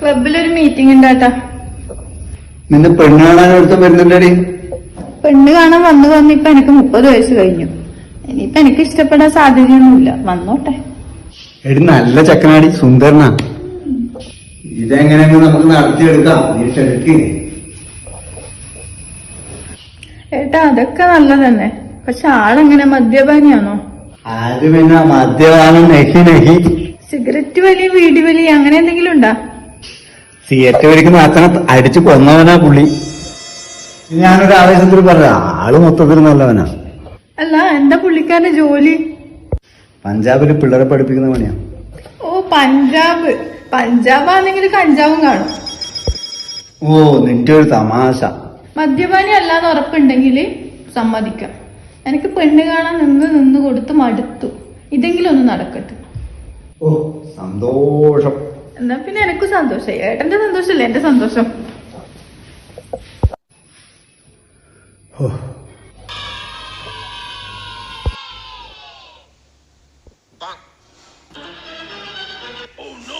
ക്ലബിലൊരു meeting ഉണ്ടാട്ടാ നിന്നെ പെണ്ണ് കാണാൻ ഒരുത്തം വരുന്നുണ്ടടി. പെണ്ണ് കാണാൻ വന്നു വന്ന് ഇപ്പൊ എനിക്ക് മുപ്പത് വയസ്സ് കഴിഞ്ഞു. ഇനിയിപ്പൊ എനിക്ക് ഇഷ്ടപ്പെടാൻ സാധ്യതയൊന്നുമില്ല. വന്നോട്ടെ. എടി നല്ല ചക്കനാടി സുന്ദരനാ. ഇതെങ്ങനെയെങ്കിലും നമുക്ക് നടത്തിയെടുക്കാം. നീ ക്ഷണിക്ക് ഏട്ടാ അതൊക്കെ നല്ലതന്നെ. പക്ഷെ ആളെങ്ങനെ മദ്യപാനിയാണോ അത് പിന്നെ മദ്യപാനം നെഹി നെഹി? സിഗരറ്റ് വലി വീടി വലി അങ്ങനെ എന്തെങ്കിലും ഉണ്ടാ? സിഗരറ്റ് വലിക്കുന്ന അച്ഛനെ അടിച്ചു കൊന്നവനാ പുള്ളി. ഞാനൊരു ആവേശത്തിൽ പറഞ്ഞ ആൾ മൊത്തത്തിൽ നല്ലവനാ. അല്ല എന്താ പുള്ളിക്കാരന്റെ ജോലി? പഞ്ചാബിൽ പിള്ളേരെ പഠിപ്പിക്കുന്ന പണിയാ. ഓ പഞ്ചാബ്. പഞ്ചാബ് ആണെങ്കിൽ കഞ്ചാവും കാണും. ഓ നിന്റെ ഒരു തമാശ. മദ്യപാനി അല്ലാന്ന് ഉറപ്പുണ്ടെങ്കിൽ സമ്മതിക്കാം. എനിക്ക് പെണ്ണ് കാണാൻ നിന്ന് നിന്ന് കൊടുത്ത് മടുത്തു. ഇതെങ്കിലും ഒന്ന് നടക്കട്ടെ. ഓ സന്തോഷം. എന്നാ പിന്നെ എനിക്ക് സന്തോഷം. ഏട്ടന്റെ സന്തോഷമല്ല എന്റെ സന്തോഷം. ഓ. Oh, no!